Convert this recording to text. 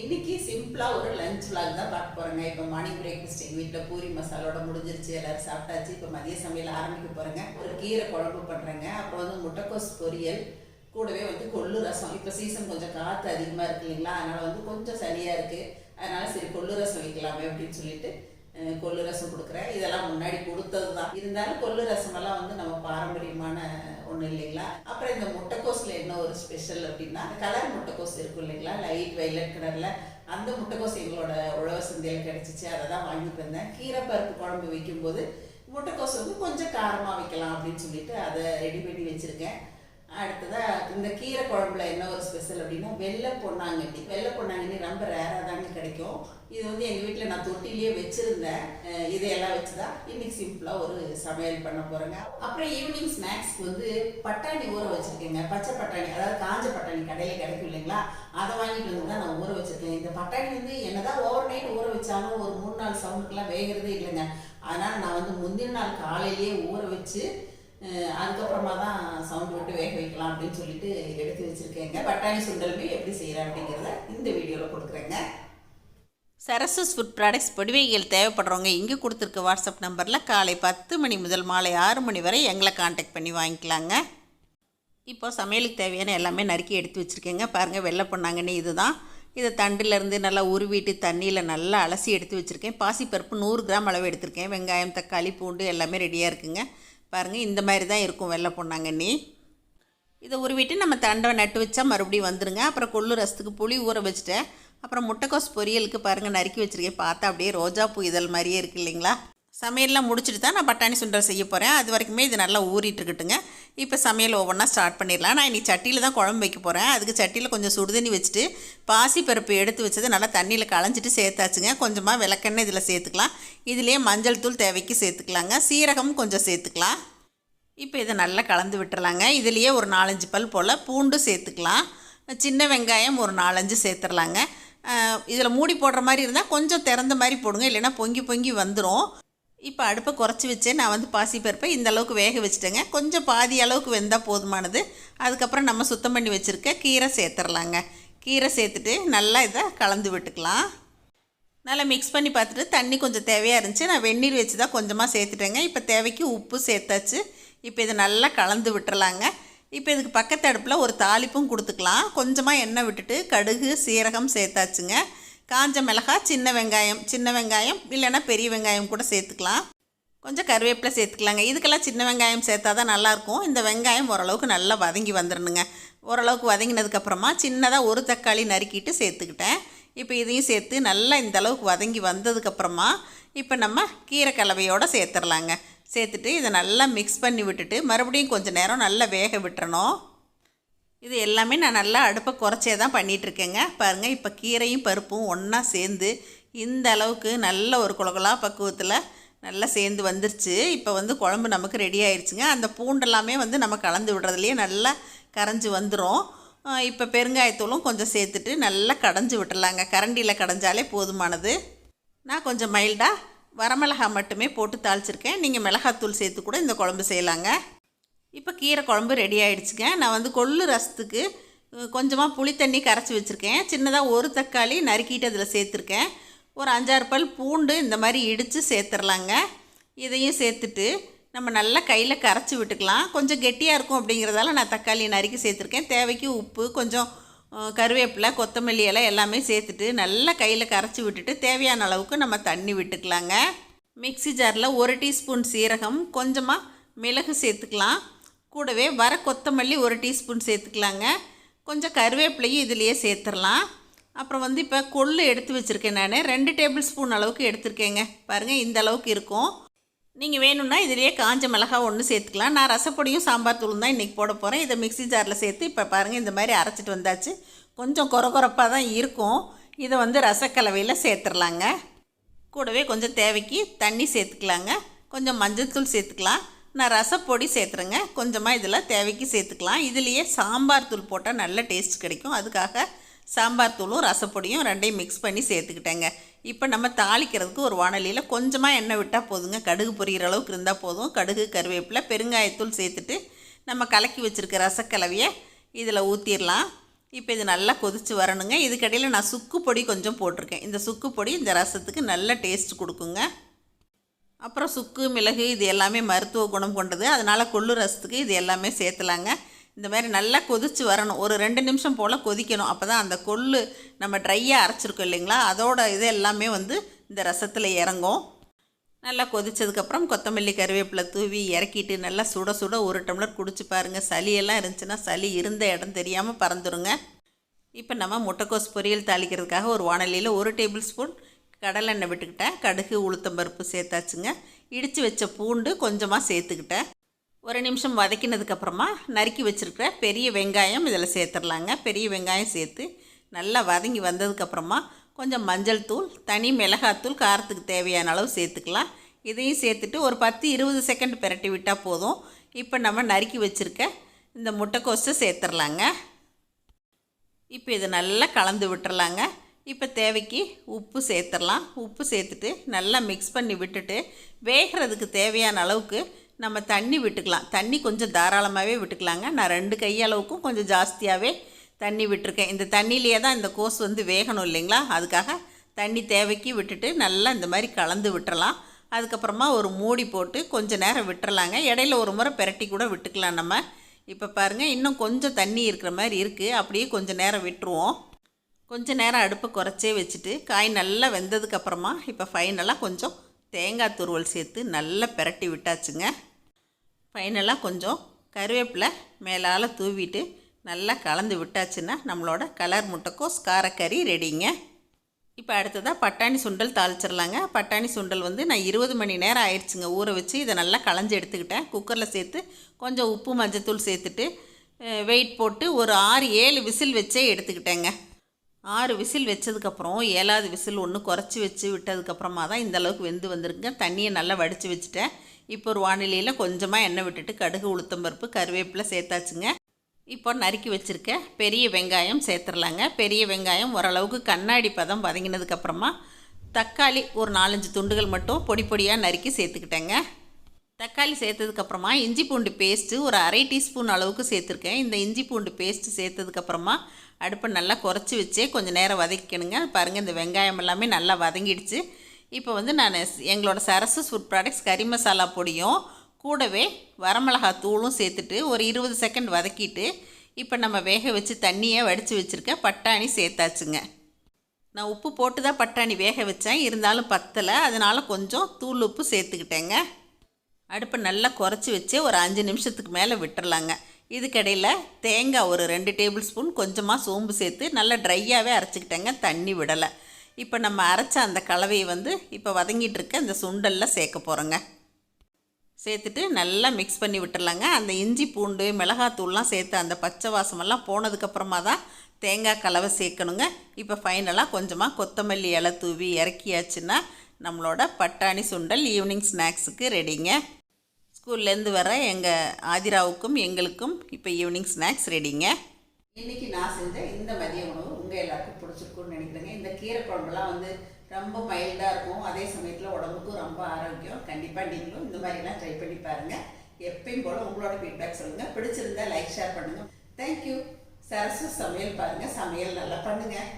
இன்னைக்கு சிம்பிளாக ஒரு லஞ்ச் vlog தான் பார்க்க போகிறேங்க இப்போ மார்னிங் பிரேக்ஃபாஸ்ட் எங்கள் வீட்டில் பூரி மசாலோட முடிஞ்சிருச்சு. எல்லாரும் சாப்பிட்டாச்சு. இப்போ மதிய சமையல் ஆரம்பிக்க போகிறேங்க ஒரு கீரை குழம்பு பண்ணுறேங்க அப்புறம் வந்து முட்டைக்கோஸ் பொரியல் கூடவே வந்து கொள்ளு ரசம். இப்போ சீசன் கொஞ்சம் காற்று அதிகமாக இருக்கு இல்லைங்களா? அதனால் வந்து கொஞ்சம் சளியாக இருக்குது அதனால் சரி கொள்ளு ரசம் வைக்கலாமே அப்படின்னு சொல்லிட்டு கொள்ளு ரசம் கொடுக்குறேன். இதெல்லாம் முன்னாடி கொடுத்தது தான் இருந்தாலும் கொள்ளு ரசமெல்லாம் வந்து நம்ம பாரம்பரியமான ஒன்றும் இல்லைங்களா? அப்புறம் இந்த முட்டைக்கோஸில் என்ன ஒரு ஸ்பெஷல் அப்படின்னா கலர் முட்டைக்கோஸ் இருக்கும் இல்லைங்களா? லைட் வைலட் கலரில் அந்த முட்டைக்கோஸ் எங்களோட உழவு சந்தையில் கிடச்சிச்சு. அதை தான் வாங்கிட்டு வந்தேன். கீரைப்பருப்பு குழம்பு வைக்கும்போது முட்டைக்கோஸ் வந்து கொஞ்சம் காரமாக வைக்கலாம் அப்படின்னு சொல்லிட்டு அதை ரெடி பண்ணி வச்சுருக்கேன். அடுத்ததாக இந்த கீரை குழம்புல என்ன ஒரு ஸ்பெஷல் அப்படின்னா வெள்ளை பொன்னாங்கண்ணி. வெள்ளை பொன்னாங்கண்ணி ரொம்ப ரேராக தாங்க கிடைக்கும். இது வந்து எங்கள் வீட்டில் நான் தொட்டிலேயே வச்சுருந்தேன். இதையெல்லாம் வச்சு தான் இன்னைக்கு சிம்பிளாக ஒரு சமையல் பண்ண போகிறேங்க அப்புறம் ஈவினிங் ஸ்நாக்ஸ்க்கு வந்து பட்டாணி ஊற வச்சுருக்கேங்க. பச்சை பட்டாணி அதாவது காஞ்ச பட்டாணி கடையில் கிடைக்கும் இல்லைங்களா? அதை வாங்கிட்டு வந்து தான் நான் ஊற வச்சுருக்கேன். இந்த பட்டாணி வந்து என்னதான் ஓவர் நைட் ஊற வச்சாலும் ஒரு மூணு நாள் சவுண்டுக்கெலாம் வேகிறதே இல்லைங்க. அதனால் நான் வந்து முந்தின நாள் காலையிலேயே ஊற வச்சு அதுக்கப்புறமா தான் சவுண்ட் போட்டு வேக வைக்கலாம் அப்படின்னு சொல்லிட்டு எடுத்து வச்சிருக்கேங்க. பட்டாணி சுண்டலுமே எப்படி செய்கிறேன் அப்படிங்கிறத இந்த வீடியோவில் கொடுக்குறேங்க. சரஸ்வஸ் ஃபுட் ப்ராடக்ட்ஸ் பொடிவைகள் தேவைப்படுறவங்க இங்கே கொடுத்துருக்க வாட்ஸ்அப் நம்பரில் காலை பத்து மணி முதல் மாலை ஆறு மணி வரை எங்களை காண்டாக்ட் பண்ணி வாங்கிக்கலாங்க. இப்போ சமையலுக்கு தேவையான எல்லாமே நறுக்கி எடுத்து வச்சுருக்கேங்க. பாருங்கள் வெள்ளை பொன்னாங்கண்ணி இதுதான். இதை தண்டுலேருந்து நல்லா உருவிட்டு தண்ணியில் நல்லா அலசி எடுத்து வச்சுருக்கேன். பாசிப்பருப்பு நூறு கிராம் அளவு எடுத்திருக்கேன். வெங்காயம் தக்காளி பூண்டு எல்லாமே ரெடியாக இருக்குங்க. பாருங்கள் இந்த மாதிரி தான் இருக்கும் வெள்ளை பொன்னாங்கண்ணி. இதை உருவிட்டு நம்ம தண்டை நட்டு வச்சா மறுபடியும் வந்துடுங்க அப்புறம் கொள்ளு ரசத்துக்கு புளி ஊற வச்சுட்டேன். அப்புறம் முட்டைக்கோஸ் பொரியலுக்கு பாருங்கள் நறுக்கி வச்சுருக்கேன். பார்த்தா அப்படியே ரோஜா பூ இதழ் மாதிரியே இருக்கு இல்லைங்களா? சமையல்லாம் முடிச்சுட்டு தான் நான் பட்டாணி சுண்டல் செய்ய போகிறேன் அது வரைக்குமே இது நல்லா ஊறிட்டு இருக்கட்டுங்க. இப்போ சமையல் ஒவ்வொன்றா ஸ்டார்ட் பண்ணிடலாம். நான் இன்றைக்கி சட்டியில் தான் குழம்பு வைக்க போகிறேன் அதுக்கு சட்டியில் கொஞ்சம் சுடுதண்ணி வச்சுட்டு பாசி பருப்பு எடுத்து வச்சதை நல்லா தண்ணியில் களைஞ்சிட்டு சேர்த்தாச்சுங்க. கொஞ்சமாக விளக்கெண்ணெய் இதில் சேர்த்துக்கலாம். இதுலேயே மஞ்சள் தூள் தேவைக்கு சேர்த்துக்கலாங்க. சீரகம் கொஞ்சம் சேர்த்துக்கலாம். இப்போ இதை நல்லா கலந்து விட்டுறலாங்க. இதுலேயே ஒரு நாலஞ்சு பல் போல் பூண்டு சேர்த்துக்கலாம். சின்ன வெங்காயம் ஒரு நாலஞ்சு சேர்த்துடலாங்க இதில் மூடி போடுற மாதிரி இருந்தால் கொஞ்சம் திறந்த மாதிரி போடுங்க. இல்லைன்னா பொங்கி பொங்கி வந்துடும் இப்போ அடுப்பை குறைச்சி வச்சு நான் வந்து பாசிப்பருப்பை இந்த அளவுக்கு வேக வச்சுட்டேங்க. கொஞ்சம் பாதி அளவுக்கு வெந்தால் போதுமானது. அதுக்கப்புறம் நம்ம சுத்தம் பண்ணி வச்சுருக்க கீரை சேர்த்துடலாங்க கீரை சேர்த்துட்டு நல்லா இதை கலந்து விட்டுக்கலாம். நல்லா மிக்ஸ் பண்ணி பார்த்துட்டு தண்ணி கொஞ்சம் தேவையாக இருந்துச்சு. நான் வெந்நீர் வச்சு தான் கொஞ்சமாக சேர்த்துட்டேங்க. இப்போ தேவைக்கு உப்பு சேர்த்தாச்சு. இப்போ இதை நல்லா கலந்து விட்டுறலாங்க. இப்போ இதுக்கு பக்கத்து அடுப்பில் ஒரு தாளிப்பும் கொடுத்துக்கலாம். கொஞ்சமாக எண்ணெய் விட்டுட்டு கடுகு சீரகம் சேர்த்தாச்சுங்க. காஞ்ச மிளகாய் சின்ன வெங்காயம் சின்ன வெங்காயம் இல்லைன்னா பெரிய வெங்காயம் கூட சேர்த்துக்கலாம். கொஞ்சம் கருவேப்பிலை சேர்த்துக்கலாங்க. இதுக்கெல்லாம் சின்ன வெங்காயம் சேர்த்தா தான் நல்லாயிருக்கும். இந்த வெங்காயம் ஓரளவுக்கு நல்லா வதங்கி வந்துடணுங்க. ஓரளவுக்கு வதங்கினதுக்கப்புறமா சின்னதாக ஒரு தக்காளி நறுக்கிட்டு சேர்த்துக்கிட்டேன். இப்போ இதையும் சேர்த்து நல்லா இந்த அளவுக்கு வதங்கி வந்ததுக்கப்புறமா இப்போ நம்ம கீரை கலவையோடு சேர்த்துடலாங்க. சேர்த்துட்டு இதை நல்லா மிக்ஸ் பண்ணி விட்டுட்டு மறுபடியும் கொஞ்சம் நேரம் நல்லா வேக விட்டுறணும். இது எல்லாமே நான் நல்லா அடுப்பை குறைச்சே தான் பண்ணிகிட்ருக்கேங்க பாருங்கள் இப்போ கீரையும் பருப்பும் ஒன்றா சேர்ந்து இந்த அளவுக்கு நல்ல ஒரு குலகுலா பக்குவத்தில் நல்லா சேர்ந்து வந்துருச்சு. இப்போ வந்து குழம்பு நமக்கு ரெடி ஆயிடுச்சுங்க அந்த பூண்டெல்லாமே வந்து நம்ம கலந்து விடுறதுலையே நல்லா கரைஞ்சி வந்துடும் இப்போ பெருங்காயத்தூளும் கொஞ்சம் சேர்த்துட்டு நல்லா கடைஞ்சி விட்டுடலாங்க. கரண்டியில் கடைஞ்சாலே போதுமானது. நான் கொஞ்சம் மைல்டாக வரமிளகா மட்டுமே போட்டு தாளிச்சிருக்கேன். நீங்கள் மிளகாத்தூள் சேர்த்து கூட இந்த குழம்பு செய்யலாங்க. இப்போ கீரை குழம்பு ரெடி ஆகிடுச்சுங்க நான் வந்து கொள்ளு ரசத்துக்கு கொஞ்சமாக புளி தண்ணி கரைச்சி வச்சுருக்கேன். சின்னதாக ஒரு தக்காளி நறுக்கிட்டு அதில் சேர்த்துருக்கேன். ஒரு அஞ்சாறு பல் பூண்டு இந்த மாதிரி இடித்து சேர்த்துடலாங்க இதையும் சேர்த்துட்டு நம்ம நல்லா கையில் கரைச்சி விட்டுக்கலாம். கொஞ்சம் கெட்டியாக இருக்கும் அப்படிங்கிறதால நான் தக்காளி நறுக்கி சேர்த்துருக்கேன். தேவைக்கு உப்பு கொஞ்சம் கருவேப்பில கருவேப்பிலை கொத்தமல்லி எல்லாம் எல்லாமே சேர்த்துட்டு நல்லா கையில் கரைச்சி விட்டுட்டு தேவையான அளவுக்கு நம்ம தண்ணி விட்டுக்கலாங்க. மிக்ஸி ஜாரில் ஒரு டீஸ்பூன் சீரகம் கொஞ்சமாக மிளகு சேர்த்துக்கலாம். கூடவே வர கொத்தமல்லி ஒரு டீஸ்பூன் சேர்த்துக்கலாங்க. கொஞ்சம் கருவேப்பிலையும் இதுலேயே சேர்த்துடலாம். அப்புறம் வந்து இப்போ கொள்ளு எடுத்து வச்சுருக்கேன் நான். ரெண்டு டேபிள் ஸ்பூன் அளவுக்கு எடுத்திருக்கேங்க. பாருங்கள் இந்த அளவுக்கு இருக்கும். நீங்கள் வேணும்னா இதுலேயே காஞ்ச மிளகா ஒன்று சேர்த்துக்கலாம். நான் ரசப்பொடியும் சாம்பார் தூளும் தான் இன்றைக்கி போட போகிறேன் இதை மிக்ஸி ஜாரில் சேர்த்து இப்போ பாருங்கள் இந்த மாதிரி அரைச்சிட்டு வந்தாச்சு. கொஞ்சம் கொர கொரப்பாக தான் இருக்கும். இதை வந்து ரசக்கலவையில் சேர்த்துடலாங்க. கூடவே கொஞ்சம் தேவைக்கு தண்ணி சேர்த்துக்கலாங்க. கொஞ்சம் மஞ்சள் தூள் சேர்த்துக்கலாம். நான் ரசப்பொடி சேர்த்துறேங்க. கொஞ்சமாக இதில் தேவைக்கு சேர்த்துக்கலாம். இதுலேயே சாம்பார் தூள் போட்டால் நல்ல டேஸ்ட் கிடைக்கும். அதுக்காக சாம்பார் தூளும் ரசப்பொடியும் ரெண்டையும் மிக்ஸ் பண்ணி சேர்த்துக்கிட்டேங்க. இப்போ நம்ம தாளிக்கிறதுக்கு ஒரு வானலியில் கொஞ்சமாக எண்ணெய் விட்டால் போதுங்க. கடுகு பொரியிற அளவுக்கு இருந்தால் போதும். கடுகு கருவேப்பிலை பெருங்காயத்தூள் சேர்த்துட்டு நம்ம கலக்கி வச்சுருக்க ரசக்கலவையை இதில் ஊற்றிடலாம் இப்போ இது நல்லா கொதிச்சு வரணுங்க. இதுக்கடையில் நான் சுக்கு பொடி கொஞ்சம் போட்டிருக்கேன். இந்த சுக்கு பொடி இந்த ரசத்துக்கு நல்ல டேஸ்ட் கொடுக்குங்க. அப்புறம் சுக்கு மிளகு இது எல்லாமே மருத்துவ குணம் கொண்டது. அதனால் கொள்ளு ரசத்துக்கு இது எல்லாமே சேர்த்துலாங்க. இந்த மாதிரி நல்லா கொதிச்சு வரணும். ஒரு ரெண்டு நிமிஷம் போல் கொதிக்கணும். அப்போ தான் அந்த கொள்ளு நம்ம ட்ரையாக அரைச்சிருக்கோம் இல்லைங்களா? அதோட இது எல்லாமே வந்து இந்த ரசத்தில் இறங்கும். நல்லா கொதிச்சதுக்கப்புறம் கொத்தமல்லி கருவேப்பிலை தூவி இறக்கிட்டு நல்லா சுட சுட ஒரு டம்ளர் குடிச்சு பாருங்கள் சளியெல்லாம் இருந்துச்சுன்னா சளி இருந்த இடம் தெரியாமல் பறந்துருங்க. இப்போ நம்ம முட்டைக்கோஸ் பொரியல் தாளிக்கிறதுக்காக ஒரு வானலியில் ஒரு டேபிள் ஸ்பூன் கடலெண்ணெய் விட்டுக்கிட்டேன். கடுகு உளுத்தம்பருப்பு சேர்த்தாச்சுங்க. இடித்து வச்ச பூண்டு கொஞ்சமாக சேர்த்துக்கிட்டேன். ஒரு நிமிஷம் வதக்கினதுக்கப்புறமா நறுக்கி வச்சுருக்கிற பெரிய வெங்காயம் இதில் சேர்த்துடலாங்க. பெரிய வெங்காயம் சேர்த்து நல்லா வதங்கி வந்ததுக்கப்புறமா கொஞ்சம் மஞ்சள் தூள் தனி மிளகாத்தூள் காரத்துக்கு தேவையான அளவு சேர்த்துக்கலாம். இதையும் சேர்த்துட்டு ஒரு பத்து இருபது செகண்ட் பிரட்டி விட்டால் போதும். இப்போ நம்ம நறுக்கி வச்சுருக்க இந்த முட்டைக்கோஸை சேர்த்துடலாங்க. இப்போ இதை நல்லா கலந்து விட்டுறலாங்க இப்போ தேவைக்கு உப்பு சேர்த்துடலாம். உப்பு சேர்த்துட்டு நல்லா மிக்ஸ் பண்ணி விட்டுட்டு வேகிறதுக்கு தேவையான அளவுக்கு நம்ம தண்ணி விட்டுக்கலாம். தண்ணி கொஞ்சம் தாராளமாகவே விட்டுக்கலாங்க. நான் ரெண்டு கையளவுக்கும் கொஞ்சம் ஜாஸ்தியாகவே தண்ணி விட்டுருக்கேன். இந்த தண்ணியிலேயே தான் இந்த கோஸ் வந்து வேகணும் இல்லைங்களா? அதுக்காக தண்ணி தேவைக்கு விட்டுட்டு நல்லா இந்த மாதிரி கலந்து விட்டுறலாம். அதுக்கப்புறமா ஒரு மூடி போட்டு கொஞ்சம் நேரம் விட்டுறலாங்க. இடையில ஒரு முறை பெரட்டி கூட விட்டுக்கலாம் நம்ம. இப்போ பாருங்கள் இன்னும் கொஞ்சம் தண்ணி இருக்கிற மாதிரி இருக்குது அப்படியே கொஞ்சம் நேரம் விட்டுருவோம். கொஞ்ச நேரம் அடுப்பை குறைச்சே வச்சுட்டு காய் நல்லா வெந்ததுக்கப்புறமா இப்போ ஃபைனலாக கொஞ்சம் தேங்காய் துருவல் சேர்த்து நல்லா பெரட்டி விட்டாச்சுங்க. ஃபைனலாக கொஞ்சம் கருவேப்பிலை மேலால் தூவிட்டு நல்லா கலந்து விட்டாச்சுன்னா நம்மளோட கலர் முட்டைக்கோஸ் காரக்கறி ரெடிங்க இப்போ அடுத்ததாக பட்டாணி சுண்டல் தாளிச்சிடலாங்க பட்டாணி சுண்டல் வந்து நான் இருபது மணி நேரம் ஆயிடுச்சுங்க ஊற வச்சு. இதை நல்லா களைஞ்சி எடுத்துக்கிட்டேன். குக்கரில் சேர்த்து கொஞ்சம் உப்பு மஞ்சத்தூள் சேர்த்துட்டு வெயிட் போட்டு ஒரு ஆறு ஏழு விசில் வச்சே எடுத்துக்கிட்டேங்க. ஆறு விசில் வச்சதுக்கப்புறம் ஏழாவது விசில் ஒன்று குறைச்சி வச்சு விட்டதுக்கப்புறமா தான் இந்தளவுக்கு வெந்து வந்திருக்குங்க. தண்ணியை நல்லா வடித்து வச்சுட்டேன். இப்போ ஒரு வானிலையில் கொஞ்சமாக எண்ணெய் விட்டுட்டு கடுகு உளுத்தம்பருப்பு கருவேப்பிலை சேர்த்தாச்சுங்க. இப்போ நறுக்கி வச்சுருக்க பெரிய வெங்காயம் சேர்த்துடலாங்க பெரிய வெங்காயம் ஓரளவுக்கு கண்ணாடி பதம் வதங்கினதுக்கப்புறமா தக்காளி ஒரு நாலஞ்சு துண்டுகள் மட்டும் பொடி பொடியாக நறுக்கி சேர்த்துக்கிட்டேங்க. தக்காளி சேர்த்ததுக்கப்புறமா இஞ்சி பூண்டு பேஸ்ட்டு ஒரு அரை டீஸ்பூன் அளவுக்கு சேர்த்துருக்கேன். இந்த இஞ்சி பூண்டு பேஸ்ட்டு சேர்த்ததுக்கப்புறமா அடுப்பை நல்லா குறைச்சி வச்சே கொஞ்சம் நேரம் வதக்கிக்கணுங்க. பாருங்கள் இந்த வெங்காயம் எல்லாமே நல்லா வதங்கிடுச்சு. இப்போ வந்து நான் எங்களோட சரசு ஃபுட் ப்ராடக்ட்ஸ் கறி மசாலா பொடியும் கூடவே வரமிளகா தூளும் சேர்த்துட்டு ஒரு இருபது செகண்ட் வதக்கிட்டு இப்போ நம்ம வேக வச்சு தண்ணியை வடித்து வச்சுருக்க பட்டாணி சேர்த்தாச்சுங்க. நான் உப்பு போட்டு தான் பட்டாணி வேக வச்சேன். இருந்தாலும் பத்தலை. அதனால் கொஞ்சம் தூள் உப்பு சேர்த்துக்கிட்டேங்க. அடுப்பை நல்லா குறைச்சி வச்சு ஒரு அஞ்சு நிமிஷத்துக்கு மேலே விட்டுறலாங்க. இதுக்கடையில் தேங்காய் ஒரு ரெண்டு டேபிள் ஸ்பூன் கொஞ்சமாக சோம்பு சேர்த்து நல்லா ட்ரையாகவே அரைச்சிக்கிட்டேங்க தண்ணி விடலை. இப்போ நம்ம அரைச்ச அந்த கலவையை வந்து இப்போ வதங்கிட்டு இருக்க அந்த சுண்டலில் சேர்க்க போகிறோங்க சேர்த்துட்டு நல்லா மிக்ஸ் பண்ணி விட்டுறலாங்க. அந்த இஞ்சி பூண்டு மிளகாத்தூள்லாம் சேர்த்து அந்த பச்சை வாசமெல்லாம் போனதுக்கப்புறமா தான் தேங்காய் கலவை சேர்க்கணுங்க. இப்போ ஃபைனலாக கொஞ்சமாக கொத்தமல்லி இலை தூவி இறக்கியாச்சுன்னா நம்மளோட பட்டாணி சுண்டல் ஈவினிங் ஸ்நாக்ஸுக்கு ரெடிங்க ஸ்கூல்லேருந்து வர எங்கள் ஆதிராவுக்கும் எங்களுக்கும் இப்போ ஈவினிங் ஸ்நாக்ஸ் ரெடிங்க இன்னைக்கு நான் செஞ்ச இந்த மதிய உணவு உங்கள் எல்லாருக்கும் பிடிச்சிருக்குன்னு நினைக்கிறேங்க. இந்த கீரை குழம்புலாம் வந்து ரொம்ப மைல்டாக இருக்கும். அதே சமயத்தில் உடம்புக்கும் ரொம்ப ஆரோக்கியம். கண்டிப்பாக நீங்களும் இந்த மாதிரிலாம் ட்ரை பண்ணி பாருங்கள் எப்பயும் போல் உங்களோட ஃபீட்பேக் சொல்லுங்கள் பிடிச்சிருந்தா லைக் ஷேர் பண்ணுங்கள் தேங்க்யூ சரசு சமையல் பாருங்கள் சமையல் நல்லா பண்ணுங்கள்